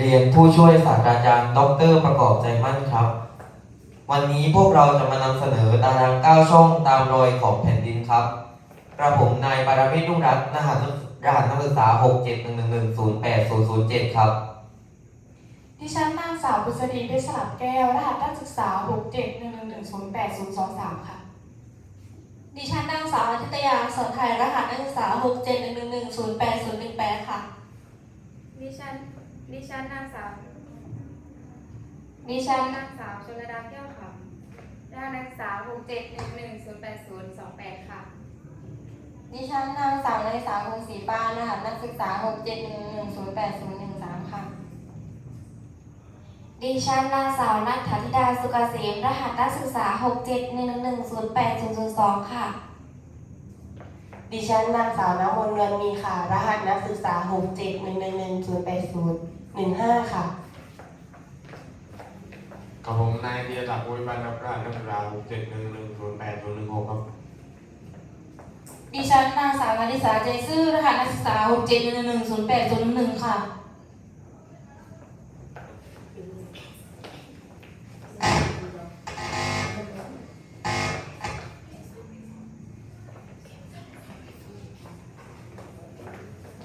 เรียนผู้ช่วยศาสตราจารย์ดอกเตอรประกอบใจมั่นครับ วันนี้พวกเราจะมานำเสนอตาราง9ช่องตามรอยของแผ่นดินครับ กระผมนายปารมิตรรุ่งรัตน์รหัสรหัสนักศึกษา 67111080007ครับ ดิฉันนางสาวบุษดีเพชรสลับแก้ว รหัสนักศึกษา 6 7 1 1 1 0 8 0 2 3 ค่ะ ดิฉันนางสาวอาทิตยาสอนไทยรหัสนักศึกษา 6 7 1 1 1 0 8 0 1 8ค่ะ ดิฉัน ดิฉันนางสาวดิฉันนางสาวชลดาแก้วขำรหัสนักศึกษาหกเจ็ดหนึ่งหนึ่งศูนย์แปดศูนย์สองแปดค่ะ ดิฉันนางสาวนาริสาคงศรีปานรหัสนักศึกษา 6 7 1 1 0 8 0 1 3 ค่ะ ดิฉันนางสาวนัทธธิดาสุกเกษมรหัสนักศึกษา 6 7 1 1 1 0 8 0 0 2 ค่ะ ดิฉันนางสาวน้ำมนต์เงินมีค่ะ รหัสนักศึกษา 6 7 1 1 1 0 8 0 1 5ค่ะ กับผมนายเดียศักดิ์วุฒิบรรณประนักศึกษาหกเจ็ดหนึ่งหนึ่งศูนย์แปดศูนย์หนึ่งหกครับดิฉันนางสาวนาริสาใจซื่อรหัสนักศึกษา6 7 1 1 0 8 0 1ค่ะ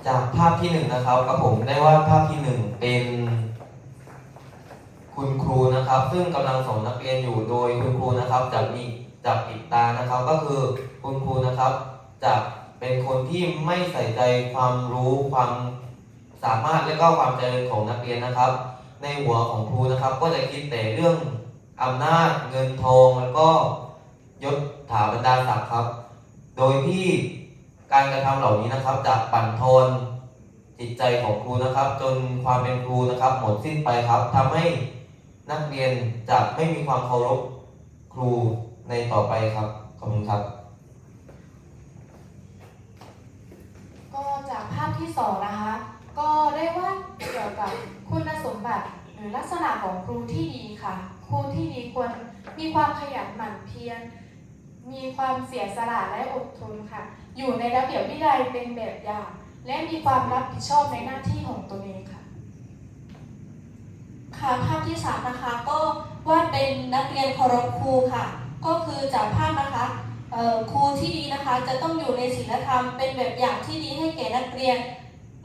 จากภาพที่หนึ่งนะครับกับผมได้วาดภาพที่หนึ่งเป็นคุณครูนะครับ ซึ่งกำลังสอนนักเรียนอยู่โดยคุณครูนะครับจะมีจับปิดตานะครับ ก็คือคุณครูนะครับจะเป็นคนที่ไม่ใส่ใจความรู้ความสามารถและก็ความเจริญของนักเรียนนะครับ ในหัวของครูนะครับ ก็จะคิดแต่เรื่องอำนาจเงินทองแล้วก็ยศถาบรรดาศักดิ์ครับ โดยที่ การกระทำเหล่านี้นะครับจะปั่นทอนจิตใจของครูนะครับ จนความเป็นครูนะครับ หมดสิ้นไปครับทำให้นักเรียนจะไม่มีความเคารพครูในต่อไปครับขอบคุณครับ ก็จากภาพที่สองนะคะ ก็ได้ว่าเกี่ยวกับคุณสมบัติหรือลักษณะของครูที่ดีค่ะ ครูที่ดีควรมีความขยันหมั่นเพียรมีความเสียสละและอดทนค่ะ อยู่ในระเบียบวินัยเป็นแบบอย่าง และมีความรับผิดชอบในหน้าที่ของตนเองค่ะ ค่ะภาพที่สามนะคะก็วาดเป็นนักเรียนเคารพครูค่ะ ก็คือจากภาพนะคะครูที่ดีนะคะจะต้องอยู่ในศีลธรรมเป็นแบบอย่างที่ดีให้แก่นักเรียน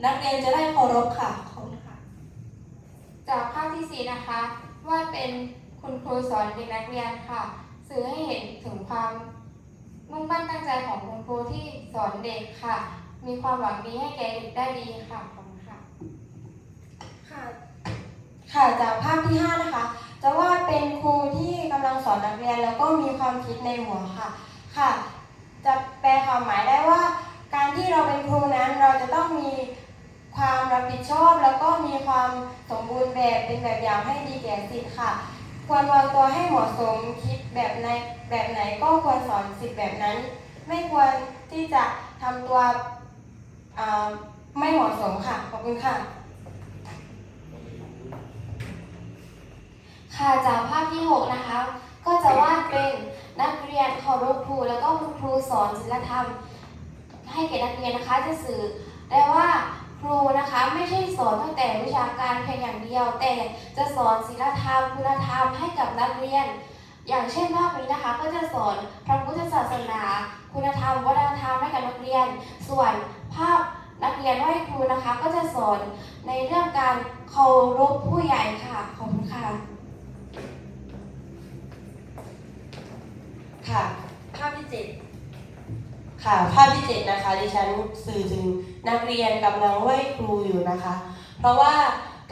นักเรียนจะได้เคารพค่ะขอบคุณค่ะ จากภาพที่สี่นะคะวาดเป็นคุณครูสอนเด็กนักเรียนค่ะ สื่อให้เห็นถึงความ มุ่งมั่นตั้งใจของคุณครูที่สอนเด็กค่ะ มีความหวังดีให้แก่เด็กได้ดีค่ะขอบคุณค่ะ ค่ะ ค่ะจากภาพที่ 5 นะคะ จะวาดเป็นครูที่กำลังสอนนักเรียนแล้วก็มีความคิดในหัวค่ะ ค่ะ จะแปลความหมายได้ว่า การที่เราเป็นครูนั้นเราจะต้องมีความรับผิดชอบ แล้วก็มีความสมบูรณ์แบบเป็นแบบอย่างให้ดีแก่ศิษย์ค่ะ ควรวางตัวให้เหมาะสมคิดแบบไหนแบบไหนก็ควรสอนศิษย์แบบนั้น ไม่ควรที่จะทำตัวไม่เหมาะสมค่ะ ขอบคุณค่ะ ค่ะจากภาพที่ 6 นะคะ ก็จะวาดเป็นนักเรียนเคารพครูแล้วก็คุณครูสอนศิลธรรม ให้แก่นักเรียนนะคะจะสื่อได้ว่า ครูนะคะไม่ใช่สอนตั้งแต่วิชาการเพียงอย่างเดียว แต่จะสอนศิลธรรมคุณธรรมให้กับนักเรียน อย่างเช่นภาพนี้นะคะก็จะสอนพระพุทธศาสนา คุณธรรมวัฒนธรรมให้กับนักเรียน ส่วนภาพนักเรียนไหว้ครูนะคะ ก็จะสอนในเรื่องการเคารพผู้ใหญ่ค่ะขอบคุณค่ะค่ะภาพที่เจ็ด ค่ะ ภาพที่เจ็ดนะคะ ดิฉันสื่อถึงนักเรียนกำลังไหว้ครูอยู่นะคะ เพราะว่า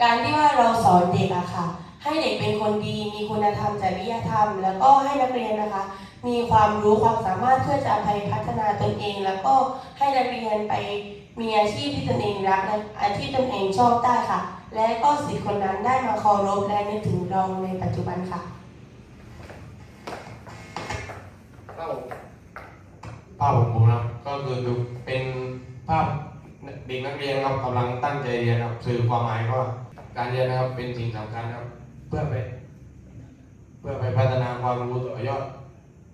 การที่ว่าเราสอนเด็กอะค่ะ ให้เด็กเป็นคนดี มีคุณธรรมจริยธรรม แล้วก็ให้นักเรียนนะคะ มีความรู้ความสามารถเพื่อจะไปพัฒนาตนเอง แล้วก็ให้นักเรียนไปมีอาชีพที่ตนเองรักและอาชีพตนเองชอบได้ค่ะ และก็สิทธิคนนั้นได้มาเคารพและนึกถึงเราในปัจจุบันค่ะ ภาพของผมนะครับ ก็คือเป็นภาพเด็กนักเรียนครับกำลังตั้งใจเรียนครับสื่อความหมายว่าการเรียนนะครับเป็นสิ่งสำคัญครับ เพื่อไป เพื่อไปพัฒนาความรู้ต่อยอด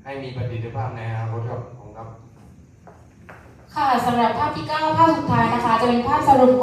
ให้มีประสิทธิภาพในอนาคตครับผมครับ ค่ะสำหรับภาพที่ 9 ภาพสุดท้ายนะคะ จะเป็นภาพสรุป